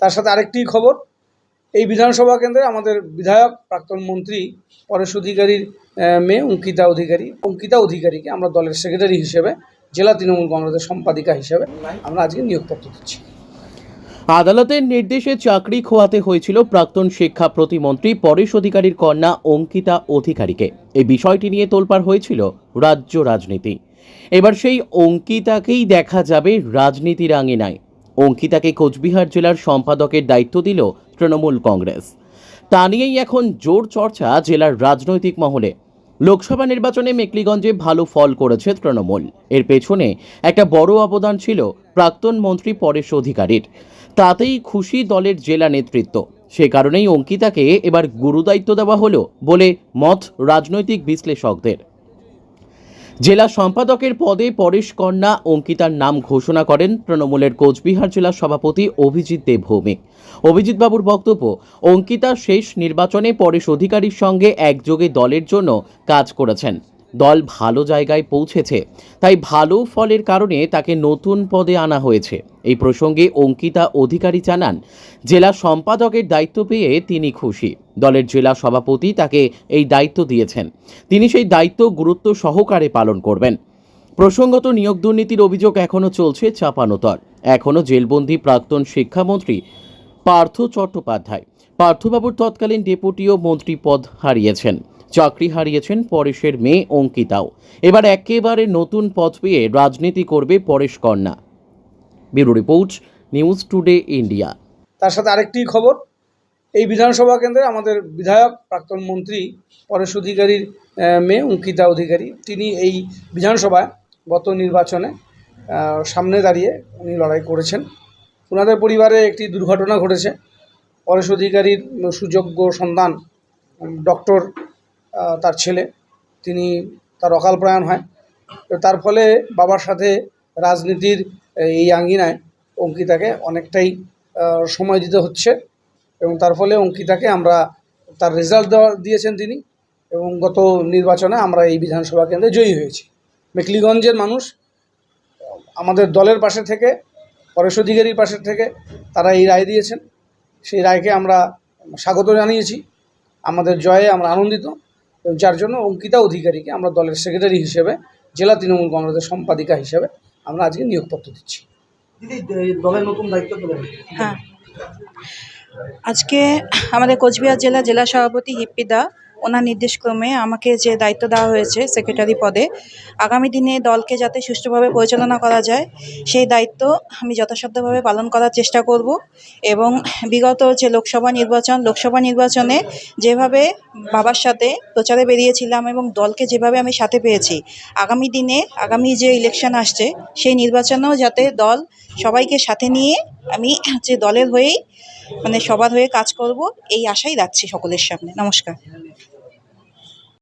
তার সাথে আরেকটি খবর, এই বিধানসভা কেন্দ্রে আমাদের বিধায়ক, প্রাক্তন মন্ত্রী, পরেশ অধিকারীর মেয়ে অঙ্কিতা অধিকারী। অঙ্কিতা অধিকারীকে আমরা দলের সেক্রেটারি হিসেবে, জেলা তৃণমূল কংগ্রেসের সম্পাদিকা হিসেবে আমরা আজকে নিয়োগপত্র দিচ্ছি আদালতের নির্দেশে চাকরি খোয়াতে হয়েছিল প্রাক্তন শিক্ষা প্রতিমন্ত্রী পরেশ অধিকারীর কন্যা অঙ্কিতা অধিকারীকে। এই বিষয়টি নিয়ে তোলপাড় হয়েছিল রাজ্য রাজনীতি। এবার সেই অঙ্কিতাকেই দেখা যাবে রাজনীতির আঙিনায়। অঙ্কিতাকে কোচবিহার জেলার সম্পাদকের দায়িত্ব দিল তৃণমূল কংগ্রেস। তা নিয়েই এখন জোর চর্চা জেলার রাজনৈতিক মহলে। লোকসভা নির্বাচনে মেকলিগঞ্জে ভালো ফল করেছে তৃণমূল। এর পেছনে একটা বড় অবদান ছিল প্রাক্তন মন্ত্রী পরেশ অধিকারীর। তাতেই খুশি দলের জেলা নেতৃত্ব। সে কারণেই অঙ্কিতাকে এবার গুরুদায়িত্ব দেওয়া হলো বলে মত রাজনৈতিক বিশ্লেষকদের। জেলা সম্পাদকের পদে পরেশ কন্যা অঙ্কিতার নাম ঘোষণা করেন তৃণমূলের কোচবিহার জেলা সভাপতি অভিজিৎ দেব ভৌমিক অভিজিৎ বাবুর বক্তব্য, অঙ্কিতা শেষ নির্বাচনে পরেশ অধিকারীর সঙ্গে একযোগে দলের জন্য কাজ করেছেন। দল ভালো জায়গায় পৌঁছেছে। তাই ভালো ফলের কারণে তাকে নতুন পদে আনা হয়েছে। এই প্রসঙ্গে অঙ্কিতা অধিকারী জানান, জেলা সম্পাদকের দায়িত্ব পেয়ে তিনি খুশি। দলের জেলা সভাপতি তাকে এই দায়িত্ব দিয়েছেন। তিনি সেই দায়িত্ব গুরুত্ব সহকারে পালন করবেন। প্রসঙ্গত নিয়োগ দুর্নীতির অভিযোগ এখনও চলছে চাপানোতর এখনও জেলবন্দি প্রাক্তন শিক্ষামন্ত্রী পার্থ চট্টোপাধ্যায়। পার্থবাবুর তৎকালীন ডেপুটিও মন্ত্রী পদ হারিয়েছেন। চাকরি হারিয়েছেন পরেশের মেয়ে অঙ্কিতাও। এবার একেবারে নতুন পথ পেয়ে রাজনীতি করবে পরেশ কন্যা। Bureau report, news today India. তার সাথে আরেকটি খবর, এই বিধানসভা কেন্দ্রে আমাদের বিধায়ক, প্রাক্তন মন্ত্রী, পরেশ অধিকারীর মেয়ে অঙ্কিতা অধিকারী, তিনি এই বিধানসভায় গত নির্বাচনে সামনে দাঁড়িয়ে উনি লড়াই করেছেন। ওনাদের পরিবারে একটি দুর্ঘটনা ঘটেছে। পরেশ অধিকারীর সুযোগ্য সন্তান, ডক্টর তার ছেলে। তিনি তার অকাল প্রয়াণ হয়। তার ফলে বাবার সাথে রাজনীতির এই আঙ্গিনায় অঙ্কিতাকে অনেকটাই সময় দিতে হচ্ছে এবং তার ফলে অঙ্কিতাকে আমরা তার রেজাল্ট দেওয়া, দিয়েছেন তিনি এবং গত নির্বাচনে আমরা এই বিধানসভা কেন্দ্রে জয়ী হয়েছি। মেকলিগঞ্জের মানুষ, আমাদের দলের পাশে থেকে, পরেশ অধিকারীর পাশে থেকে তারা এই রায় দিয়েছেন। সেই রায়কে আমরা স্বাগত জানিয়েছি। আমাদের জয়ে আমরা আনন্দিত। যার জন্য অঙ্কিতা অধিকারীকে আমরা দলের সেক্রেটারি হিসেবে জেলা তৃণমূল কংগ্রেসের সম্পাদিকা হিসেবে আমরা আজকে নিয়োগপত্র দিচ্ছি। দলের নতুন দায়িত্ব হ্যাঁ। আজকে আমাদের কোচবিহার জেলা জেলা সভাপতি হিপ্পিদা ওনার নির্দেশক্রমে আমাকে যে দায়িত্ব দেওয়া হয়েছে সেক্রেটারি পদে, আগামী দিনে দলকে যাতে সুষ্ঠুভাবে পরিচালনা করা যায়, সেই দায়িত্ব আমি যথাসাধ্যভাবে পালন করার চেষ্টা করব এবং বিগত যে লোকসভা নির্বাচন, লোকসভা নির্বাচনে যেভাবে বাবার সাথে প্রচারে বেরিয়েছিলাম এবং দলকে যেভাবে আমি সাথে পেয়েছি, আগামী দিনে আগামী যে ইলেকশন আসছে, সেই নির্বাচনেও যাতে দল সবাইকে সাথে নিয়ে আমি যে দলের হয়েই মানে সবার হয়ে কাজ করব, এই আশাই রাখছি সকলের সামনে। নমস্কার।